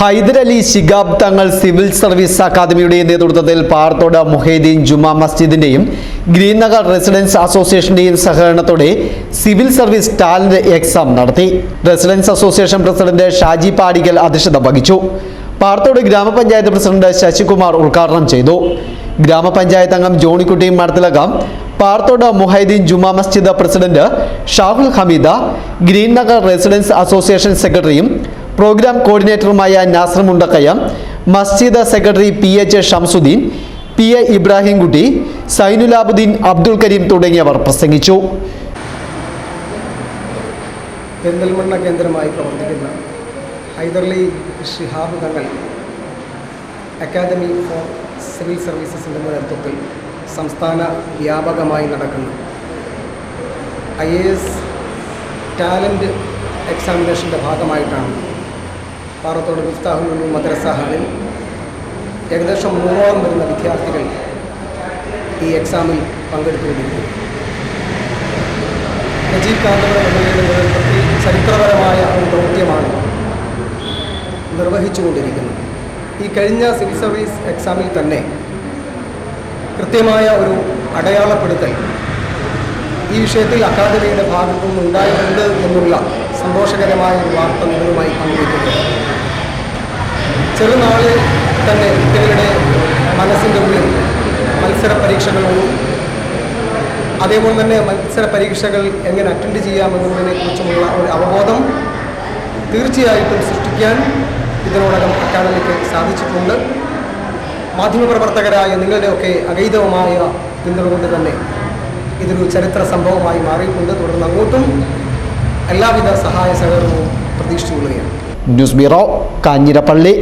ഹൈദരലി ശിഗാബ് തങ്ങൾ civil service അക്കാദമിയുടെ നേതൃത്വത്തിൽ പാറത്തോട് മുഹൈദീൻ ജുമാ മസ്ജിദിന്റെയും ഗ്രീൻ നഗർ റെസിഡൻസ് അസോസിയേഷന്റെയും സഹകരണത്തോടെ സിവിൽ സർവീസ് ടാലന്റ് എക്സാം നടത്തി. Residence association president Shaji Padikal അധ്യക്ഷത വഹിച്ചു. പാറത്തോട് ഗ്രാമപഞ്ചായത്ത് പ്രസിഡന്റ് ശശികുമാർ ഉദ്ഘാടനം ചെയ്തു. ഗ്രാമപഞ്ചായത്ത് അംഗം ജോണിക്കുട്ടിയും Madathilakam Parathode Muhaideen Juma Masjid president Shahul Hameed green Nagar residence association സെക്രട്ടറിയും പ്രോഗ്രാം കോർഡിനേറ്ററുമായ നാസർ മുണ്ടക്കയ മസ്ജിദ് secretary P H Shamsuddin P A Ibrahimkutty Sainulabuddin Abdul Kareem തുടങ്ങിയവർ പ്രസംഗിച്ചു. പെന്തൽമണ്ണ കേന്ദ്രമായി പ്രവർത്തിക്കുന്ന Hydarali Shihab Thangal academy for civil സർവീസസിന്റെ നേതൃത്വത്തിൽ സംസ്ഥാന വ്യാപകമായി നടക്കുന്ന. ഐ എ എസ് ടാലന്റ് എക്സാമിനേഷന്റെ ഭാഗമായിട്ടാണ് പാറത്തോട് മിഫ്താഹുൽ മദ്രസ ഹാളിൽ ഏകദേശം മൂന്നോളം വരുന്ന വിദ്യാർത്ഥികൾ ഈ എക്സാമിൽ പങ്കെടുത്തുകൊണ്ടിരിക്കുന്നു. നജീബ് കാന്തപുരം എം എൽ എയുടെ നേതൃത്വത്തിൽ ചരിത്രപരമായ ഒരു ദൗത്യമാണ് നിർവഹിച്ചുകൊണ്ടിരിക്കുന്നത്. ഈ കഴിഞ്ഞ സിവിൽ സർവീസ് എക്സാമിൽ തന്നെ കൃത്യമായ ഒരു അടയാളപ്പെടുത്തൽ ഈ വിഷയത്തിൽ അക്കാദമിയുടെ ഭാഗത്തു നിന്ന് ഉണ്ടായിട്ടുണ്ട് എന്നുള്ള സന്തോഷകരമായ ഒരു വാർത്ത നിങ്ങളുമായി പങ്കുവയ്ക്കുന്നു ചെറുനാളിൽ തന്നെ കുട്ടികളുടെ മനസ്സിന്റെ ഉള്ളിൽ മത്സര പരീക്ഷകളും അതേപോലെ തന്നെ മത്സര പരീക്ഷകൾ എങ്ങനെ അറ്റൻഡ് ചെയ്യാമെന്നതിനെ കുറിച്ചുമുള്ള ഒരു അവബോധം തീർച്ചയായിട്ടും സൃഷ്ടിക്കാൻ ഇതിനോടകം അക്കാദമിക്ക് സാധിച്ചിട്ടുണ്ട്. മാധ്യമപ്രവർത്തകരായ നിങ്ങളുടെയൊക്കെ അഗൈതവുമായ പിന്തുണ കൊണ്ട് തന്നെ ഇതൊരു ചരിത്ര സംഭവമായി മാറിയിട്ടുണ്ട്. തുടർന്ന് അങ്ങോട്ടും എല്ലാവിധ സഹായ സഹകരണവും പ്രതീക്ഷിച്ചുകൊള്ളുകയാണ്. News bureau Kanjirappally.